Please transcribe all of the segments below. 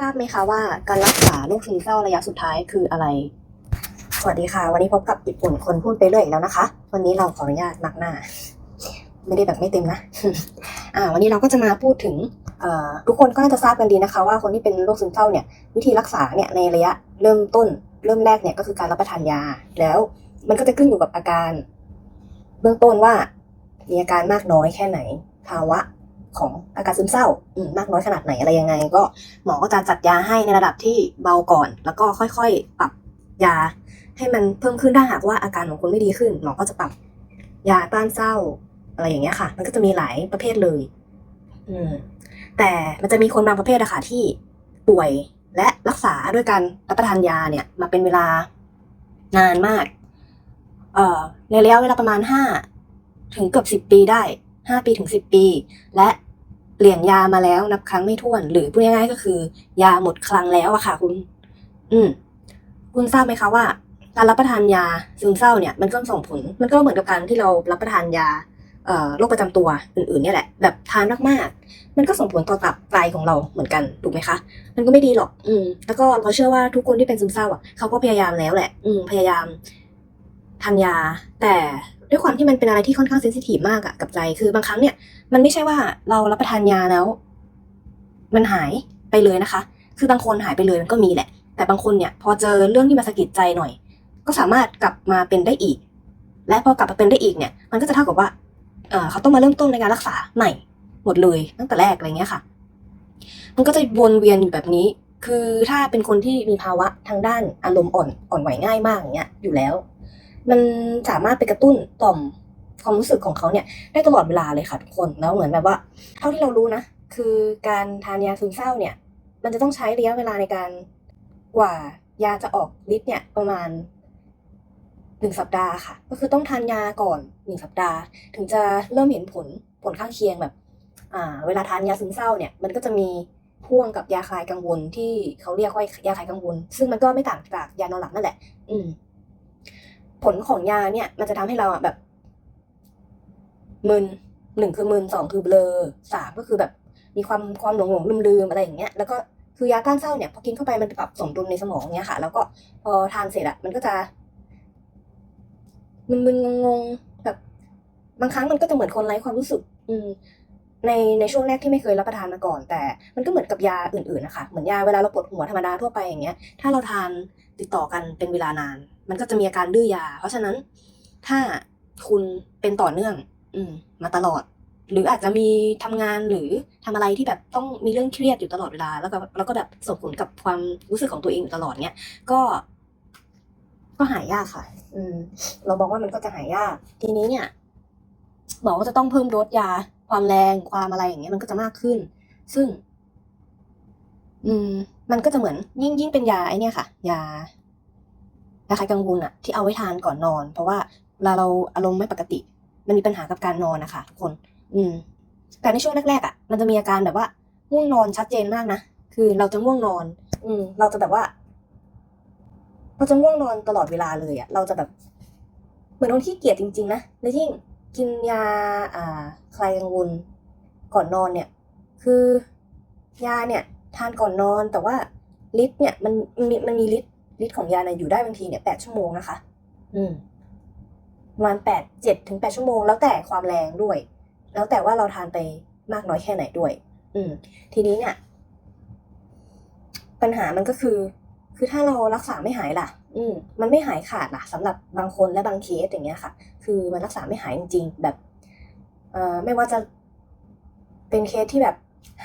ทราบไหมคะว่าการรักษาโรคซึมเศร้าระยะสุดท้ายคืออะไร สวัสดีค่ะ วันนี้พบกับญี่ปุ่นคนพูดไปเรื่อยแล้วนะคะ วันนี้เราขออนุญาตมักหน้า ไม่ได้แบบไม่เต็มนะ อ่า วันนี้เราก็จะมาพูดถึงทุกคนก็น่าจะทราบกันดีนะคะ ว่าคนที่เป็นโรคซึมเศร้าเนี่ย วิธีรักษาเนี่ยในระยะเริ่มต้น เริ่มแรกเนี่ยก็คือการรับประทานยา แล้วมันก็จะขึ้นอยู่กับอาการ เบื้องต้นว่ามีอาการมากน้อยแค่ไหน ภาวะ ของอาการซึมเศร้ามมากน้อยขนาดไหนอะไรยังไง ก็หมอก็จะจัดยาให้ในระดับที่เบาก่อน แล้วก็ค่อยๆ ปรับยา ให้มันเพิ่มขึ้นถ้าหากว่าอาการของคุณไม่ดีขึ้น หมอก็จะปรับยาต้านเศร้าอะไรอย่างเงี้ยค่ะ มันก็จะมีหลายประเภทเลย อืม แต่มันจะมีคนบางประเภทอะค่ะที่ป่วยและรักษาด้วยการรับประทานยาเนี่ย มาเป็นเวลานานมาก เอ่อในระยะเวลาประมาณห้าถึงเกือบสิบปีได้ ห้าปีถึงสิบปี และเปลี่ยนยามาแล้วนับครั้งไม่ถ้วน หรือพูดง่ายๆก็คือ ยาหมดคลังแล้วอะค่ะ คุณ อืม คุณทราบไหมคะว่า การรับประทานยาซึมเศร้าเนี่ย มันก็ส่งผล มันก็เหมือนกับการที่เรารับประทานยาเอ่อโรคประจำตัวอื่นๆเนี่ยแหละ แบบทานมากๆ มันก็ส่งผลต่อตับไตของเราเหมือนกันถูกไหมคะ มันก็ไม่ดีหรอก อืม แล้วก็เราเชื่อว่าทุกคนที่เป็นซึมเศร้าอะเขาก็พยายามแล้วแหละ อืม พยายามทานยา แต่ ด้วยความที่มันเป็นอะไรที่ค่อนข้างเซนซิทีฟมากอะกับใจ คือบางครั้งเนี่ย มันไม่ใช่ว่าเรารับประทานยาแล้ว มันหายไปเลยนะคะ คือบางคนหายไปเลยมันก็มีแหละ แต่บางคนเนี่ยพอเจอเรื่องที่มาสะกิดใจหน่อย ก็สามารถกลับมาเป็นได้อีก และพอกลับมาเป็นได้อีกเนี่ย มันก็จะเท่ากับว่าเอ่อเขาต้องมาเริ่มต้นในการรักษาใหม่หมดเลยตั้งแต่แรกอะไรเงี้ยค่ะ มันก็จะวนเวียนอยู่แบบนี้ คือถ้าเป็นคนที่มีภาวะทางด้านอารมณ์อ่อนอ่อนไหวง่ายมากอย่างเงี้ยอยู่แล้ว มันสามารถไปกระตุ้นต่อมความรู้สึกของเขาเนี่ยได้ตลอดเวลาเลยค่ะทุกคนแล้วเหมือนแบบว่า เท่าที่เรารู้นะ คือการทานยาซึมเศร้าเนี่ย มันจะต้องใช้ระยะเวลาในการกว่ายาจะออกฤทธิ์เนี่ยประมาณหนึ่งสัปดาห์ค่ะ ก็คือต้องทานยาก่อนหนึ่งสัปดาห์ ถึงจะเริ่มเห็นผลผลข้างเคียงแบบอ่าเวลาทานยาซึมเศร้าเนี่ยมันก็จะมีพ่วงกับยาคลายกังวลที่เขาเรียกว่ายาคลายกังวล ซึ่งมันก็ไม่ต่างจากยานอนหลับนั่นแหละ อืม ผลของยาเนี่ย มันจะทำให้เราอะแบบมึนหนึ่งคือมึนสองคือเบลอสามก็คือแบบ มีความความหลงหลงลืมลืมๆอะไรอย่างเงี้ยแล้วก็คือยาต้านเศร้าเนี่ยพอกินเข้าไปมันไปปรับสมดุลในสมองเนี่ยค่ะ แล้วก็พอทานเสร็จอะมันก็จะมึนๆงงๆแบบบางครั้งมันก็จะเหมือนคนไร้ความรู้สึก อืมในในช่วงแรกที่ไม่เคยรับประทานมาก่อน แต่มันก็เหมือนกับยาอื่นๆนะคะเหมือนยาเวลาเราปวดหัวธรรมดาทั่วไปอย่างเงี้ยถ้าเราทานติดต่อกันเป็นเวลานาน มันก็จะมีอาการดื้อยา เพราะฉะนั้นถ้าคุณเป็นต่อเนื่อง อืม มาตลอด หรืออาจจะมีทำงานหรือทำอะไรที่แบบต้องมีเรื่องเครียดอยู่ตลอดเวลา แล้วก็แล้วก็แบบส่งผลกับความรู้สึกของตัวเองอยู่ตลอดเนี้ยก็ ก็หายยากค่ะ อืม เราบอกว่ามันก็จะหายยาก ทีนี้เนี่ยหมอก็จะต้องเพิ่มโดสยา ความแรงความอะไรอย่างเงี้ยมันก็จะมากขึ้น ซึ่ง อืม มันก็จะเหมือนยิ่งยิ่งเป็นยาไอเนี่ยค่ะ ยา คลายกังวลอะที่เอาไว้ทานก่อนนอน เพราะว่าเวลาเราอารมณ์ไม่ปกติ มันมีปัญหากับการนอนนะคะทุกคน อืม แต่ในช่วงแรกๆอะมันจะมีอาการแบบว่าง่วงนอนชัดเจนมากนะคือเราจะง่วงนอน อืม เราจะแบบว่า เราจะง่วงนอนตลอดเวลาเลยอะเราจะแบบ เหมือนคนที่เกียจจริงๆนะแล้วยิ่งกินยา อ่า คลายกังวลก่อนนอนเนี่ย คือยาเนี่ย ทานก่อนนอนแต่ว่าฤทธิ์เนี่ยมันมันมีมันมี ฤทธิ์ฤทธิ์ของยาเนี่ยอยู่ได้บางทีเนี่ยแปดชั่วโมงนะคะ อืมประมาณแปดเจ็ดถึงแปดชั่วโมง แล้วแต่ความแรงด้วย แล้วแต่ว่าเราทานไปมากน้อยแค่ไหนด้วย อืม ทีนี้เนี่ย ปัญหามันก็คือ คือถ้าเรารักษาไม่หายล่ะ อืม มันไม่หายขาดล่ะสำหรับบางคนและบางเคสอย่างเงี้ยค่ะ คือมันรักษาไม่หายจริงๆ แบบ เอ่อ ไม่ว่าจะเป็นเคสที่แบบ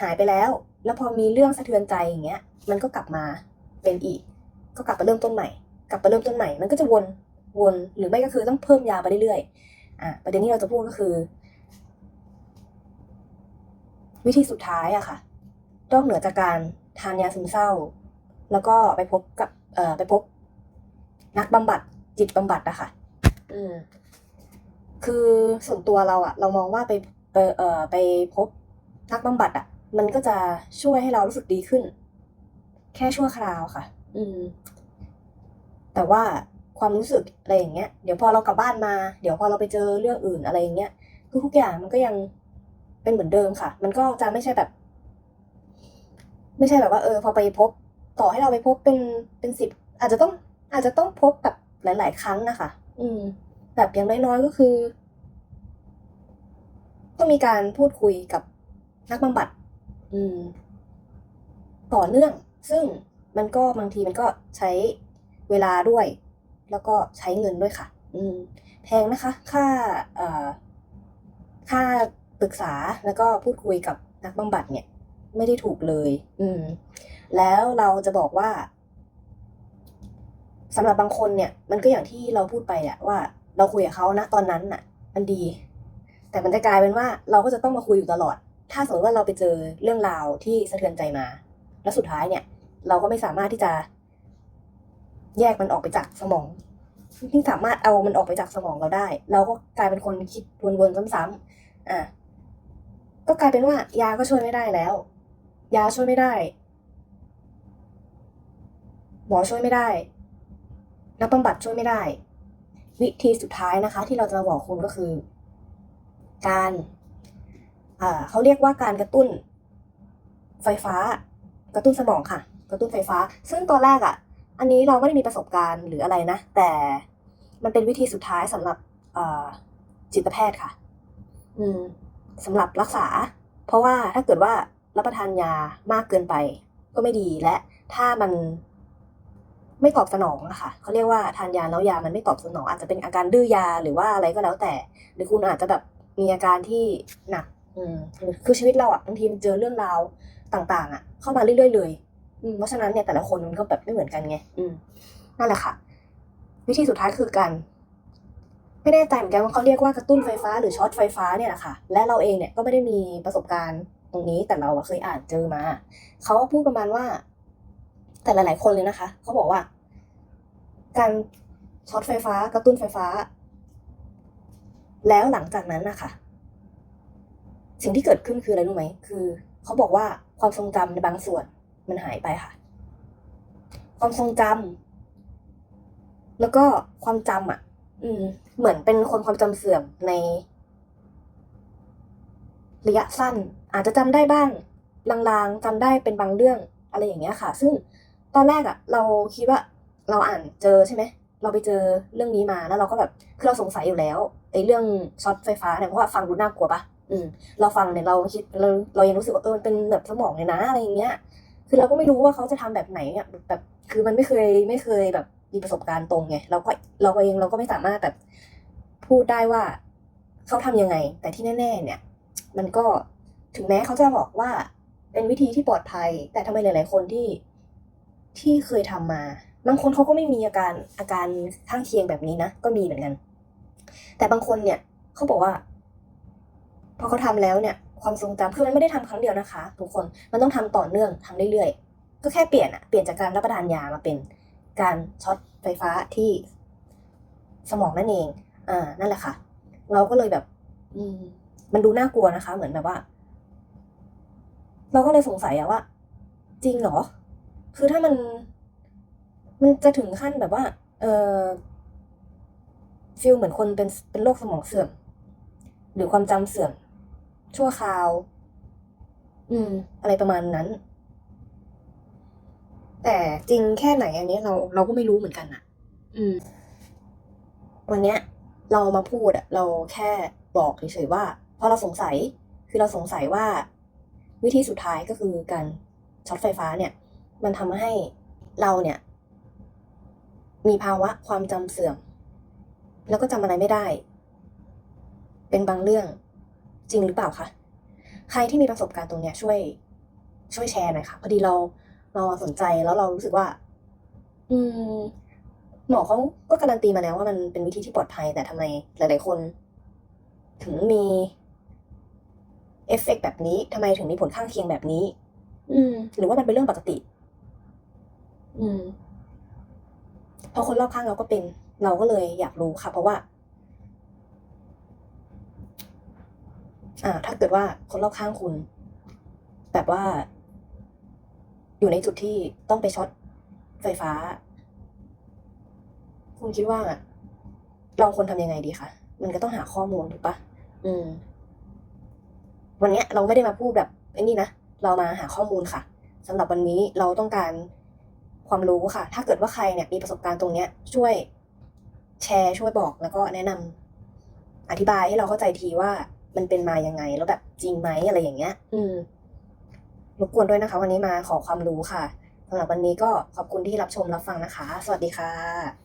หายไปแล้ว แล้วพอมีเรื่องสะเทือนใจอย่างเงี้ย มันก็กลับมาเป็นอีก ก็กลับมาเริ่มต้นใหม่ กลับมาเริ่มต้นใหม่ มันก็จะวน วนหรือไม่ก็คือต้องเพิ่มยาไปเรื่อยๆ อะประเด็นที่เราจะพูดก็คือ วิธีสุดท้ายอะค่ะนอกเหนือจากการทานยาซึมเศร้า แล้วก็ไปพบกับเอ่อไปพบนักบำบัดจิตบำบัดอะค่ะ อืม คือส่วนตัวเราอะเรามองว่าไปไปเอ่อไปพบนักบำบัดอะมันก็จะช่วยให้เรารู้สึกดีขึ้น แค่ชั่วคราวค่ะ อืม แต่ว่าความรู้สึกอะไรอย่างเงี้ย เดี๋ยวพอเรากลับบ้านมา เดี๋ยวพอเราไปเจอเรื่องอื่นอะไรอย่างเงี้ย คือทุกอย่างมันก็ยังเป็นเหมือนเดิมค่ะ มันก็จะไม่ใช่แบบ ไม่ใช่แบบว่า เออ พอไปพบ ต่อให้เราไปพบเป็นเป็นสิบอาจจะต้อง อาจจะต้องพบแบบหลาย ๆ ครั้งนะคะ อืม แบบอย่างน้อยๆก็คือ ต้องมีการพูดคุยกับนักบำบัด อืม ต่อเนื่อง ซึ่ง มันก็บางทีมันก็ใช้เวลาด้วย แล้วก็ใช้เงินด้วยค่ะ อืม แพงนะคะ ค่าเอ่อค่าปรึกษาแล้วก็พูดคุยกับนักบำบัดเนี่ย ไม่ได้ถูกเลย อืม แล้วเราจะบอกว่าสำหรับบางคนเนี่ย มันก็อย่างที่เราพูดไปอะว่า เราคุยกับเขานะตอนนั้นน่ะ มันดี แต่มันจะกลายเป็นว่า เราก็จะต้องมาคุยอยู่ตลอด ถ้าสมมติว่าเราไปเจอเรื่องราวที่สะเทือนใจมา แล้วสุดท้ายเนี่ย เราก็ไม่สามารถที่จะ แยกมันออกไปจากสมองที่สามารถเอามันออกไปจากสมองเราได้ เราก็กลายเป็นคนคิดวนๆซ้ำๆอะก็กลายเป็นว่ายาก็ช่วยไม่ได้แล้ว ยาช่วยไม่ได้ หมอช่วยไม่ได้ นักบำบัดช่วยไม่ได้ วิธีสุดท้ายนะคะ ที่เราจะมาบอกคุณก็คือ การอ่าเขาเรียกว่าการกระตุ้น ไฟฟ้า กระตุ้นสมองค่ะ กระตุ้นไฟฟ้า ซึ่งตอนแรกอะ่ะ อันนี้เราไม่ได้มีประสบการณ์หรืออะไรนะ แต่มันเป็นวิธีสุดท้ายสำหรับจิตแพทย์ค่ะ อืมสำหรับรักษา เพราะว่าถ้าเกิดว่ารับประทานยามากเกินไป ก็ไม่ดีและถ้ามันไม่ตอบสนองอะค่ะเขาเรียกว่าทานยาแล้วยามันไม่ตอบสนอง อาจจะเป็นอาการดื้อยาหรือว่าอะไรก็แล้วแต่ หรือคุณอาจจะแบบมีอาการที่หนัก อืมคือชีวิตเราอะบางทีมันเจอเรื่องราวต่าง ๆอะเข้ามาเรื่อยๆเลย เพราะฉะนั้นเนี่ยแต่ละคนมันก็แบบไม่เหมือนกันไงอืมนั่นแหละค่ะ วิธีสุดท้ายคือการไม่แน่ใจเหมือนกันว่าเขาเรียกว่ากระตุ้นไฟฟ้าหรือช็อตไฟฟ้าเนี่ยแหละค่ะ และเราเองเนี่ยก็ไม่ได้มีประสบการณ์ตรงนี้แต่เราอะเคยอ่านเจอมา เขาพูดประมาณว่า แต่หลาย ๆ คนเลยนะคะ เขาบอกว่า การช็อตไฟฟ้ากระตุ้นไฟฟ้า แล้วหลังจากนั้นนะคะสิ่งที่เกิดขึ้นคืออะไรรู้ไหม คือ เขาบอกว่าความทรงจำในบางส่วน มันหายไปค่ะ ความทรงจำแล้วก็ความจำอะ อืม เหมือนเป็นคนความจำเสื่อมใน ระยะสั้น อาจจะจำได้บ้าง ลางๆจำได้เป็นบางเรื่องอะไรอย่างเงี้ยค่ะ ซึ่งตอนแรกอะ เราคิดว่าเราอ่านเจอใช่ไหมเราไปเจอเรื่องนี้มาแล้วเราก็แบบคือเราสงสัยอยู่แล้วไอ้เรื่องช็อตไฟฟ้าเนี่ยเพราะว่าฟังดูน่ากลัวปะอืม เราฟังเนี่ยเราคิดเราเรายังรู้สึกว่าเออเป็นแบบสมองเลยนะอะไรอย่างเงี้ย คือเราก็ไม่รู้ว่าเขาจะทำแบบไหนอะแบบคือมันไม่เคยไม่เคยแบบมีประสบการณ์ตรงไงเราก็เราเองเราก็ไม่สามารถแบบพูดได้ว่าเขาทำยังไง แต่ที่แน่ ๆ เนี่ย มันก็ถึงแม้เขาจะบอกว่าเป็นวิธีที่ปลอดภัย แต่ทำไมหลาย ๆ คนที่ที่เคยทำมาบางคนเขาก็ไม่มีอาการอาการข้างเคียงแบบนี้นะก็มีเหมือนกัน แต่บางคนเนี่ยเขาบอกว่า พอเขาทำแล้วเนี่ย ความทรงจำคือมันไม่ได้ทำครั้งเดียวนะคะ ทุกคนมันต้องทำต่อเนื่องทำเรื่อยๆ ก็แค่เปลี่ยนอะเปลี่ยนจากการรับประทานยามาเป็นการช็อตไฟฟ้าที่สมองนั่นเองอ่านั่นแหละค่ะ เราก็เลยแบบ อืม มันดูน่ากลัวนะคะ เหมือนแบบว่า เราก็เลยสงสัยอะว่า จริงเหรอ คือถ้ามัน มันจะถึงขั้นแบบว่า เออฟิลเหมือนคนเป็นเป็นโรคสมองเสื่อม หรือความจำเสื่อม ชั่วคราว อืม อะไรประมาณนั้น แต่จริงแค่ไหนอันนี้เราเราก็ไม่รู้เหมือนกันอะอืม วันเนี้ย เรามาพูดอะเราแค่บอกเฉยๆว่าพอเราสงสัย คือเราสงสัยว่า วิธีสุดท้ายก็คือการช็อตไฟฟ้าเนี่ย มันทำให้เราเนี่ย มีภาวะความจำเสื่อม แล้วก็จำอะไรไม่ได้ เป็นบางเรื่อง จริงหรือเปล่าคะใครที่มีประสบการณ์ตรงเนี้ยช่วย ช่วยแชร์หน่อยค่ะพอดีเราเราสนใจแล้วเรารู้สึกว่า อืม หมอเขาก็การันตีมาแล้วว่ามันเป็นวิธีที่ปลอดภัยแต่ทำไมหลาย ๆ คน ถึงมีเอฟเฟกต์แบบนี้ทำไมถึงมีผลข้างเคียงแบบนี้ อืม หรือว่ามันเป็นเรื่องปกติ อืมพอคนรอบข้างเราก็เป็น เราก็เลยอยากรู้ค่ะ เพราะว่า อ่า ถ้าเกิดว่าคนรอบข้างคุณ แบบว่า อยู่ในจุดที่ต้องไปช็อตไฟฟ้า คุณคิดว่าเราควรทำยังไงดีคะมันก็ต้องหาข้อมูลถูกปะอืม วันเนี้ย เราไม่ได้มาพูดแบบไอ้นี่นะเรามาหาข้อมูลค่ะสำหรับวันนี้เราต้องการความรู้ค่ะ ถ้าเกิดว่าใครเนี่ยมีประสบการณ์ตรงเนี้ย ช่วยแชร์ช่วยบอกแล้วก็แนะนำอธิบายให้เราเข้าใจทีว่า มันเป็นมายังไง แล้วแบบจริงไหมอะไรอย่างเงี้ย อืมรบกวนด้วยนะคะ วันนี้มาขอความรู้ค่ะสำหรับวันนี้ก็ขอบคุณที่รับชมรับฟังนะคะ สวัสดีค่ะ